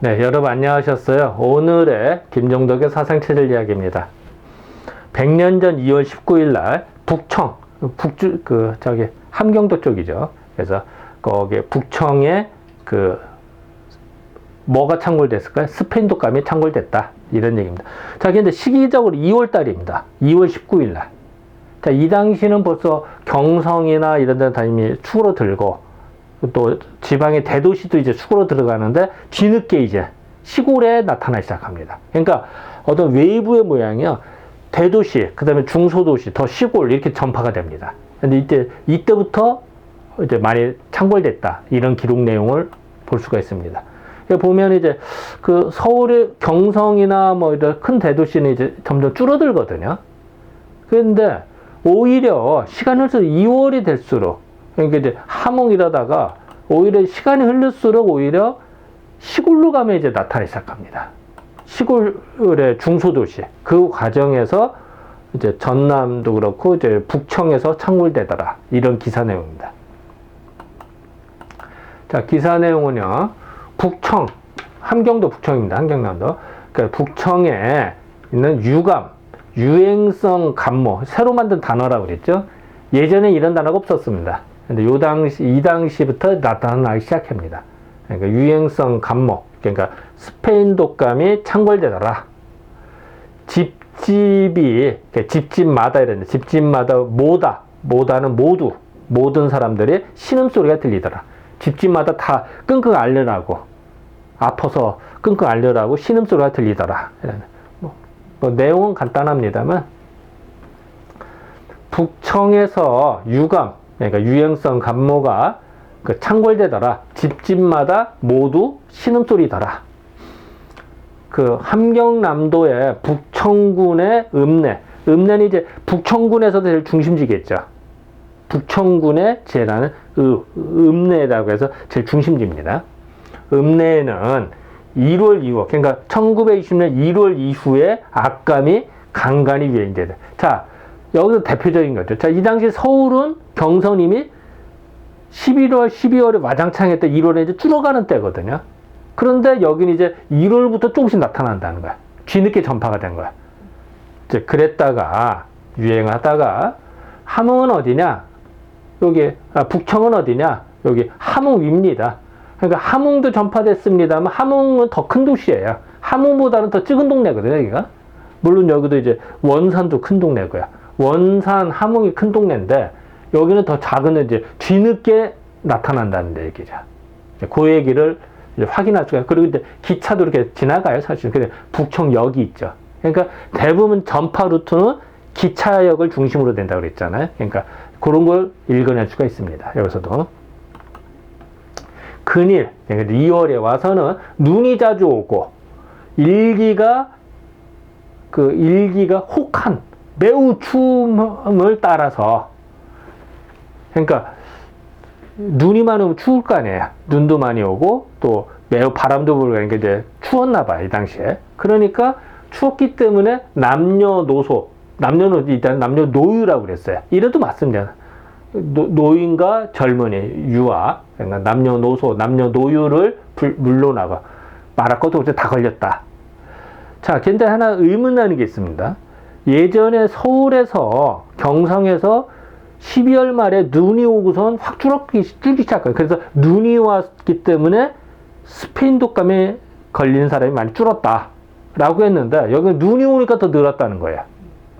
네, 여러분 안녕하셨어요. 오늘의 김정덕의 사상체질 이야기입니다. 100년 전 2월 19일 날 북청, 북주, 그, 저기, 함경도 쪽이죠. 그래서 거기 북청에 그, 뭐가 창궐됐을까요? 스페인 독감이 창궐됐다. 이런 얘기입니다. 자, 근데 시기적으로 2월 달입니다. 2월 19일 날. 자, 이 당시는 벌써 경성이나 이런 데 다니면 축으로 들고 또 지방의 대도시도 이제 축으로 들어가는데 뒤늦게 이제 시골에 나타나기 시작합니다. 그러니까 어떤 웨이브의 모양이요. 대도시, 그 다음에 중소도시, 더 시골 이렇게 전파가 됩니다. 근데 이때, 이때부터 이제 많이 창궐됐다. 이런 기록 내용을 볼 수가 있습니다. 여기 보면 이제 그 서울의 경성이나 뭐 이런 큰 대도시는 이제 점점 줄어들거든요. 그런데 오히려 시간이 흘러서 2월이 될수록 그러니까 이제 함흥이라다가 오히려 시간이 흐를수록 오히려 시골로 가면 이제 나타나기 시작합니다. 시골의 중소도시 그 과정에서 이제 전남도 그렇고 이제 북청에서 창궐되더라 이런 기사 내용입니다. 자 기사 내용은요 북청 함경도 북청입니다. 함경남도 그러니까 북청에 있는 유감 유행성 감모 새로 만든 단어라고 그랬죠. 예전에 이런 단어가 없었습니다. 근데 요 당시 이 당시부터 나타나기 시작합니다. 그러니까 유행성 감모 그러니까 스페인 독감이 창궐되더라. 집집이 집집마다 이랬는데 집집마다 모다 모다는 모두 모든 사람들이 신음소리가 들리더라. 집집마다 다 끙끙 앓느라고 아파서 끙끙 앓느라고 신음소리가 들리더라. 뭐, 뭐 내용은 간단합니다만 북청에서 유감 그러니까 유행성 감모가 그 창궐되더라. 집집마다 모두 신음소리더라. 그 함경남도의 북청군의 읍내. 읍내는 이제 북청군에서도 제일 중심지겠죠. 북청군의 제라는 읍내라고 해서 제일 중심지입니다. 읍내에는 1월 이후, 그러니까 1920년 1월 이후에 악감이 간간히 유행되다. 자, 여기서 대표적인 거죠. 자, 이 당시 서울은 경선님이 11월, 12월에 와장창 했던 1월에 이제 줄어가는 때거든요. 그런데 여기는 이제 1월부터 조금씩 나타난다는 거야. 뒤늦게 전파가 된 거야. 이제 그랬다가, 유행하다가, 함흥은 어디냐? 여기, 아, 북청은 어디냐? 여기 함흥 위입니다. 그러니까 함흥도 전파됐습니다만 함흥은 더 큰 도시예요. 함흥보다는 더 작은 동네거든요, 여기가. 물론 여기도 이제 원산도 큰 동네고요. 원산, 함흥이 큰 동네인데 여기는 더 작은 이제 뒤늦게 나타난다는 데 얘기죠. 그 얘기를 확인할 수가 그리고 이제 기차도 이렇게 지나가요, 사실. 근데 북청역이 있죠. 그러니까 대부분 전파 루트는 기차역을 중심으로 된다고 그랬잖아요. 그러니까 그런 걸 읽어낼 수가 있습니다. 여기서도. 근일, 그러니까 2월에 와서는 눈이 자주 오고, 일기가, 그 일기가 혹한, 매우 추움을 따라서 그러니까 눈이 많이 오면 추울 거 아니에요. 눈도 많이 오고 또 매우 바람도 불고 그러니까 이제 추웠나 봐요, 이 당시에. 그러니까 추웠기 때문에 남녀노소, 남녀노 일단 남녀노유라고 그랬어요. 이래도 맞습니다. 노, 인과 젊은이, 유아, 그러니까 남녀노소, 남녀노유를 물러나가 말할 것도 없이 다 걸렸다. 자, 근데 하나 의문나는 게 있습니다. 예전에 서울에서 경성에서 12월 말에 눈이 오고선 확 줄었기, 시작해요. 그래서 눈이 왔기 때문에 스페인 독감에 걸린 사람이 많이 줄었다. 라고 했는데, 여기 눈이 오니까 더 늘었다는 거예요.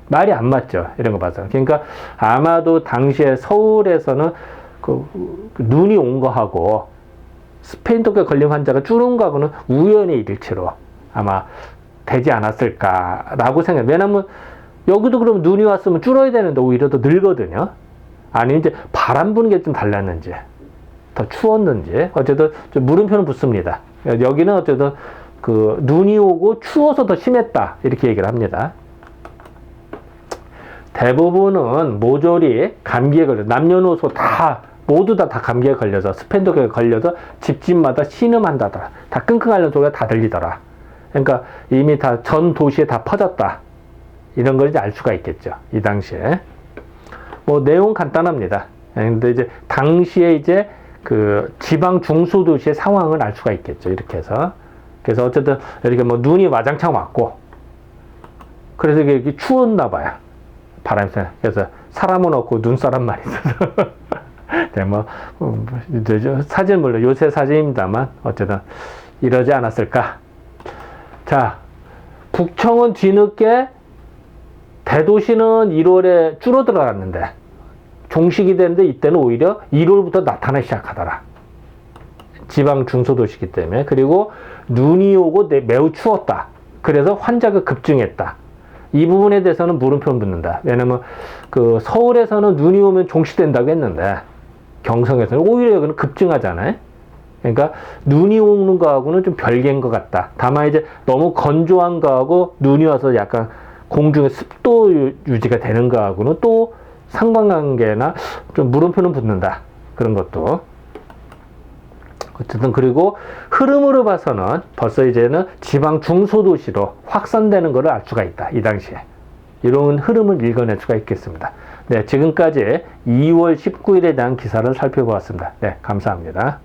말이 안 맞죠. 이런 거 봐서. 그러니까 아마도 당시에 서울에서는 그, 그 눈이 온 거하고 스페인 독감 걸린 환자가 줄은 거하고는 우연의 일치로 아마 되지 않았을까라고 생각해요. 왜냐면 여기도 그러면 눈이 왔으면 줄어야 되는데 오히려 더 늘거든요. 아니 이제 바람 부는 게 좀 달랐는지 더 추웠는지 어쨌든 좀 물음표는 붙습니다. 여기는 어쨌든 그 눈이 오고 추워서 더 심했다 이렇게 얘기를 합니다. 대부분은 모조리 감기에 걸려 남녀노소 다 모두 다, 다 감기에 걸려서 스펜독에 걸려서 집집마다 신음한다더라. 다 끙끙 앓는 소리가 다 들리더라. 그러니까 이미 다 전 도시에 다 퍼졌다. 이런 걸 이제 알 수가 있겠죠. 이 당시에. 뭐 내용 간단합니다. 근데 이제 당시에 이제 그 지방 중소도시의 상황을 알 수가 있겠죠. 이렇게 해서. 그래서 어쨌든 이렇게 뭐 눈이 와장창 왔고 그래서 이게 추웠나 봐요. 바람이 세. 그래서 사람은 없고 눈사람만 있어서. 네, 뭐, 음, 이제 저 사진 물론 요새 사진입니다만 어쨌든 이러지 않았을까. 자, 북청은 뒤늦게 대도시는 1월에 줄어들어갔는데 종식이 되는데 이때는 오히려 1월부터 나타나기 시작하더라. 지방 중소도시기 때문에 그리고 눈이 오고 내- 매우 추웠다. 그래서 환자가 급증했다. 이 부분에 대해서는 물음표 붙는다. 왜냐면 그 서울에서는 눈이 오면 종식된다고 했는데 경성에서는 오히려 여기는 급증하잖아요. 그러니까 눈이 오는 거하고는 좀 별개인 것 같다. 다만 이제 너무 건조한 거하고 눈이 와서 약간 공중의 습도 유- 유지가 되는 거하고는 또 상관관계나 좀 물음표는 붙는다. 그런 것도. 어쨌든 그리고 흐름으로 봐서는 벌써 이제는 지방 중소도시로 확산되는 것을 알 수가 있다. 이 당시에. 이런 흐름을 읽어낼 수가 있겠습니다. 네, 지금까지 2월 19일에 대한 기사를 살펴보았습니다. 네, 감사합니다.